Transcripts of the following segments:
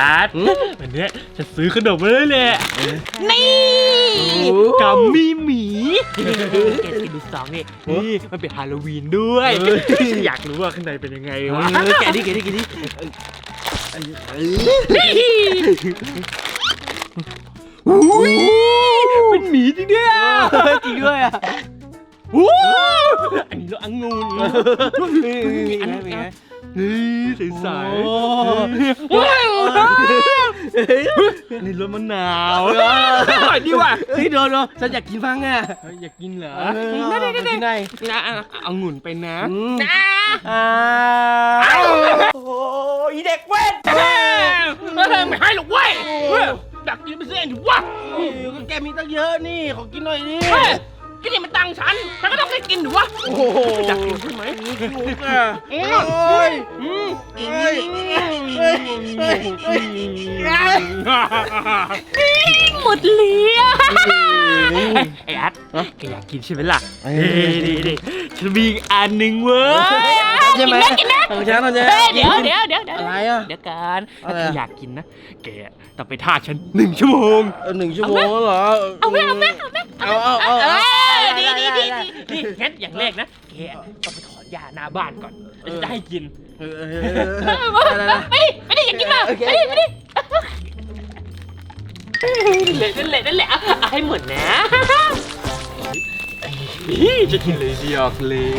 อาร์ตวันเนี้ยจะซื้อขนมมาเลยแหละนี่กัมมี่หมีแกจะกินดูสองนี่นี่มันเป็นฮาโลวีนด้วย อยากรู้ว่าข้างในเป็นยังไงวะแกะดิแกะดิแกะดิอุ้ยเป็นหมีจริงด้วยอะจริงด้วยอะโอ้อันนี้รสองุ่นมีอันนี้มีไหม นี่ใสๆโอ้อันนี้รสมะนาวอร่อยดีว่ะเฮ้ยโดนโดนฉันอยากกินบ้างอะเฮ้ยอยากกินเหรอได้ได้ได้ได้นะเอาองุ่นไปนะนะอ่าโอ้ยเด็กเว้นไม่ให้หรอกเว้ยอยากกินไปเส้นดิวะก็แกมีตั้งเยอะนี่ ขอกินหน่อยดิเฮ้ย ก็นี่มันตังค์ฉัน ฉันก็ต้องได้กินดิวะโอ้โหอยากกินใช่ไหมลูกอะโอ้ยอืมเฮ้ยเฮ้ยเฮ้ยเฮ้ยหมดเหลียไอ้อัดแกอยากกินใช่ไหมล่ะเอ้ยนี่นี่ฉันมีอีกอันหนึ่งเว้ยใช่ไหมกินนะของฉันของฉันเฮ้ยเดี๋ยวเดี๋ยวเดี๋ยวเดี๋ยวอะไรอะเดี๋ยวกันอะไรถ้าอะแกอยากกินนะแกต้องไปท่าฉันหนึ่งชั่วโมงเออหนึ่งชั่วโมงแล้วเหรอเอาไหมเอาไหมเอาไหม เอาเอาเอาเออดีดีดีดีนี่งั้นอย่างแรกนะแกต้องไปถอนหญ้าหน้าบ้านก่อนแล้วจะได้กินเออเออเออเออได้ได้ได้ไดิไปดิอยากกินมาโอเคไดิไปดินั่นแหละนั่นแหละนั่นแหละเอาให้หมดนะจะกินเลยดีออกเลย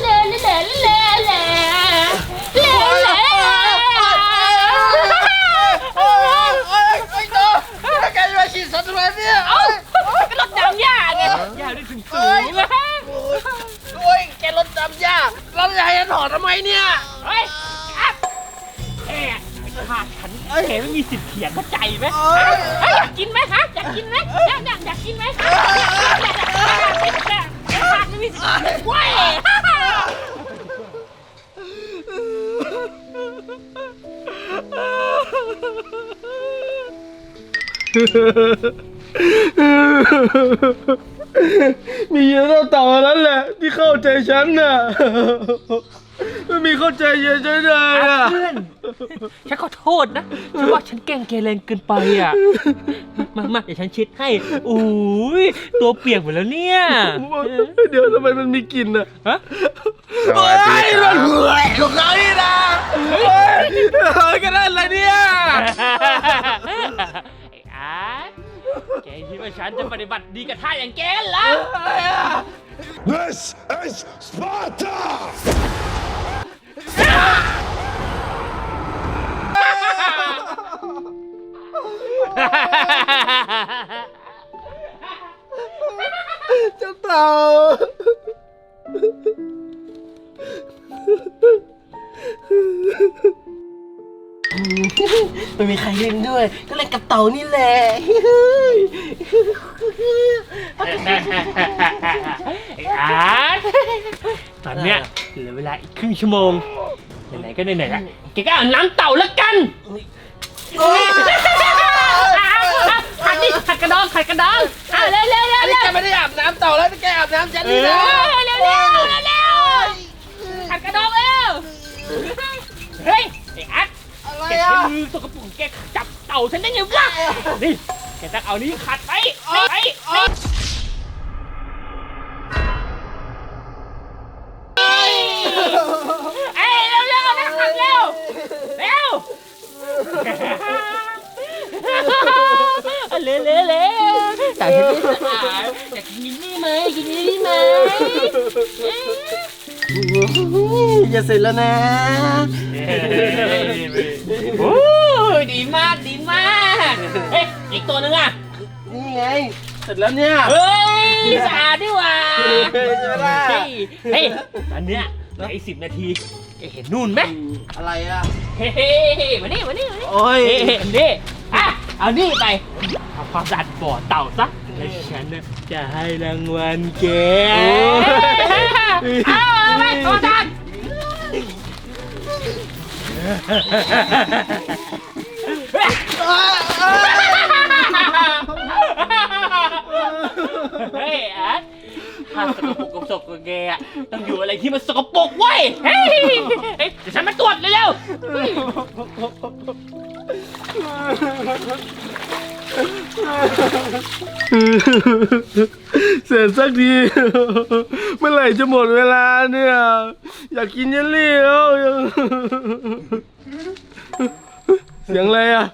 เล่เล่เล่เล่เล่เล่ โอ้ยโอ้ยโอ้ยโตแกจะมาฉีดสัตว์ทำไมเนี่ย เอ้าก็รถดำหญ้าไงหญ้าด้วยสูงสูง โอ้ยแกรถดำย่าแล้วจะให้ฉันถอดทำไมเนี่ย เฮ้ยครับแกขาด ฉันแกไม่มีสิทธิ์เถียงเข้าใจไหมเอ้ยเฮ้ยอยากกินไหมฮะอยากกินไหมอยากอยากอยากกินไหมอยากอยากอยากอยากอยากขาดไม่มีสิทธิ์เว้ยมีเยอะเท่าเต่านั้นแหละ ที่เข้าใจฉันน่ะ ไม่มีเข้าใจเยอะฉันเลยอะเพื่อน ฉันขอโทษนะฉันว่าฉันแกล้งแกแรงเกินไปอะ มามาเดี๋ยวฉันเช็ดให้อุ้ยตัวเปียกหมดแล้วเนี่ย เดี๋ยวทำไมมันมีกลิ่นอะฮะสวัสดีคมัรันบเหนื่อยของเขานี่นะเฮ้ยเฮ้ยกันนั่นอะไรเนี่ย ไอ้อาร์ตแกคิดว่าฉันจะปฏิบัติดีกับท่าอย่างแกเหรอ This is Sparta ไม่มีใครเล่นด้วย ก็เล่นกับเต่านี่แหละไอ้อาร์ตตอนเนี้ยเหลือเวลาอีกครึ่งชั่วโมงไหนๆก็ไหนๆละแกก็เอาน้ำเต่าแล้วกันหัดดิหัดกระดองหัดกระดองอะเร็วเร็วเร็วอันเร็นี้วแกไม่ได้อาบน้ำเต่าแล้วแกอาบน้ำฉันเร็นี่วนะเร็วเร็วเร็วเร็วหัดกระดองเร็วเฮ้ย แกอะใช้มือสกปรกแกจับเต่าฉันได้ไงวะนี่แกต้องเอานี้ขัดไปไปไปไปเอ้ยเร็วเร็วนะขัดเร็วเร็วเร็วเร็วเร็วแต่ฉันไม่สะอาดอยากกินนี่ไหมกินนี่ไหม จะเสร็จแล้วนะโอ้ยดีมากดีมากเอ๊ะอีกตัวนึงอะ นี่ไง เสร็จแล้วเนี่ย เฮ้ยสะอาดดีหว่าเฮ้ยใช่ไหมล่ะเฮ้ยเฮ้ยตอนเนี้ยเหลืออีกสิบนาทีจะเห็นนู่นไหมอะไรอะ เฮ้ยมานี่มานี่มานี่โอ้ยเฮ้ยนี่อะเอานี่ไปทำความสะอาดบ่อเต่าซะแล้วฉันน่ะจะให้รางวัลแกเอาไปตัวดัน เฮ้ยอาร์ตทถ้าสกปรกกับศพกับแกอะต้องอยู่อะไรที่มันสกปรกเว้ยเฮ้ยเฮ้ยเดี๋ยวฉันมาตรวจเร็วๆเฮ้ย เสร็จสักที เมื่อไหร่จะหมดเวลาเนี่ย อยากกินเยลลี่แล้วเสียงอะไรอะ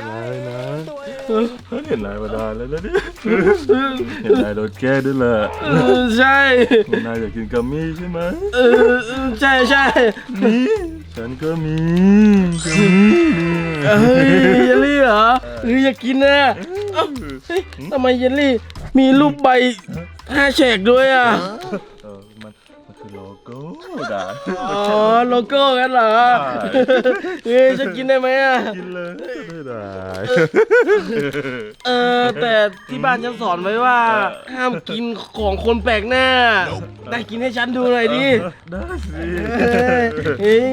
นายนะเห็นนายมานานแล้วนะเนี่ยเห็นนายโดนแก้ด้วยแหละเออใช่นายอยากกินกัมมี่ใช่ไหมเออเออใช่ใช่นี่ฉันก็มีกัมมี่เนี่ยเฮ้ยเยลลี่เหรอเฮ้ยอยากกินนะเอ้าเฮ้ยทำไมเยลลี่ มีรูปใบห้าแฉกด้วยอะ ด่าอ๋อโลโก้กันเหรอเฮ้ยจะกินได้ไหมอะ กินเลยไม่ได้ เออแต่ที่บ้านฉันสอนไว้ว่า ห้ามกินของคนแปลกหน้า ได้กินให้ฉันดูหน่อยดิได้สิเฮ้ย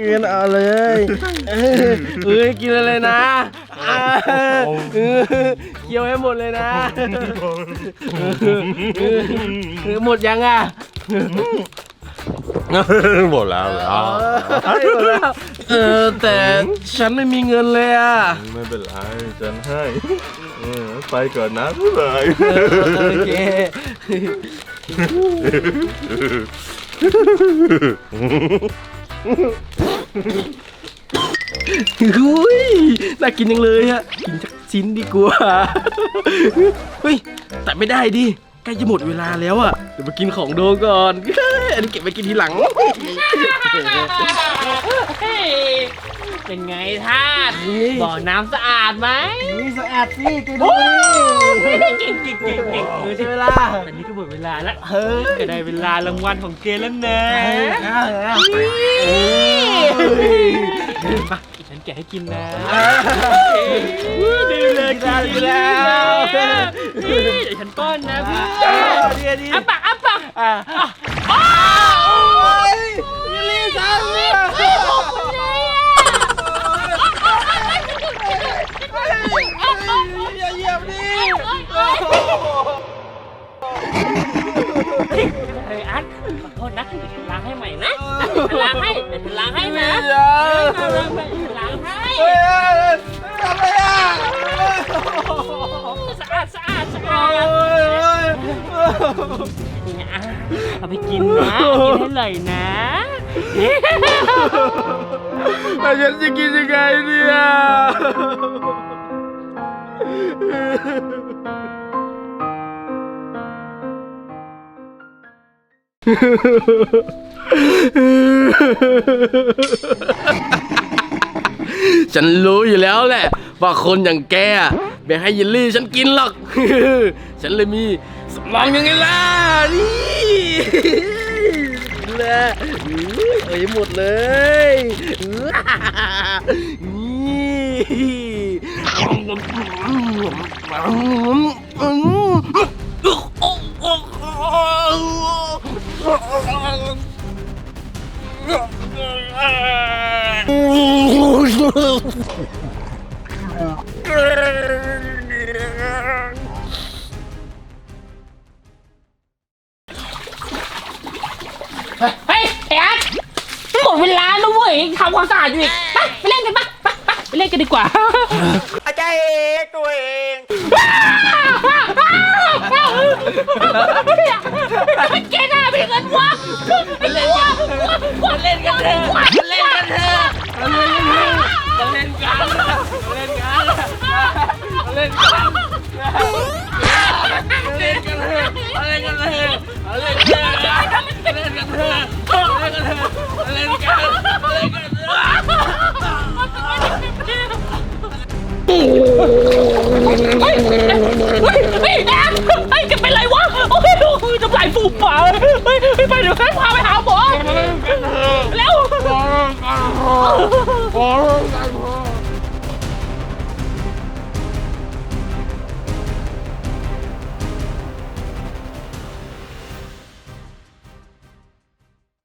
เงินเอาเลยเออเอ้ยกินอะไรนะอ่าเออเคี้ยวให้หมดเลยนะเออหมดยังอะ หมดแล้วแล้วเออหมดแล้วเออแต่ฉันไม่มีเงินเลยอะไม่เป็นไรฉันให้เออไปก่อนนะบ๊ายบายเออโอเคอุ้ยน่ากินจังเลยอะกินสักชิ้นดีกว่าเฮ้ยแต่ไม่ได้ดิ ใกล้จะหมดเวลาแล้วอะเดี๋ยวมากินของโดก่อน อันนี้เก็บไว้กินทีหลังเฮ้ เป็นไงท่านบ่อน้ำสะอาดไหมนี่สะอาดสิแกดูโอ้ดิยเก่งเก่งเก่งเก่งเออใช่เวลาตอนนี้ก็หมดเวลาแล้วเฮ้ยก็ได้เวลารางวัลของเกย์แล้วนะเอาแล้วมาฉันแกะให้กินนะดีเลยกินดีแล้วเดี๋ยวฉันป้อนนะพี่เดียวดีอะปากอะปาก กินให้เลยนะ แล้วฉันจะกินยังไงเนี่ย ฉันรู้อยู่แล้วแหละ ว่าคนอย่างแกอะไม่ให้เยลลี่ฉันกินหรอก ฉันเลยมีสำรองยังไงล่ะนี่ นะเอ้ยหมดเลยนี่ ความสะอาดอยู่อีกไปไปเล่นกันปะไปไปไปเล่นกันดีกว่า อาจารย์เอกตัวเองไม่เก่งอะพี่เงินวะไอ้เล่นกันเล่นกันเถอะเล่นกันเถอะเล่นกันเล่นกันเล่นกัน เฮ้ยเฮ้ยเฮ้ยแอมเฮ้ยแกเป็นไรวะโอ้ยโอ้ยน้ำลายฟูมปากเฮ้ยเฮ้ยไปเดี๋ยวฉันพาไปหาหมอแล้ว ขอ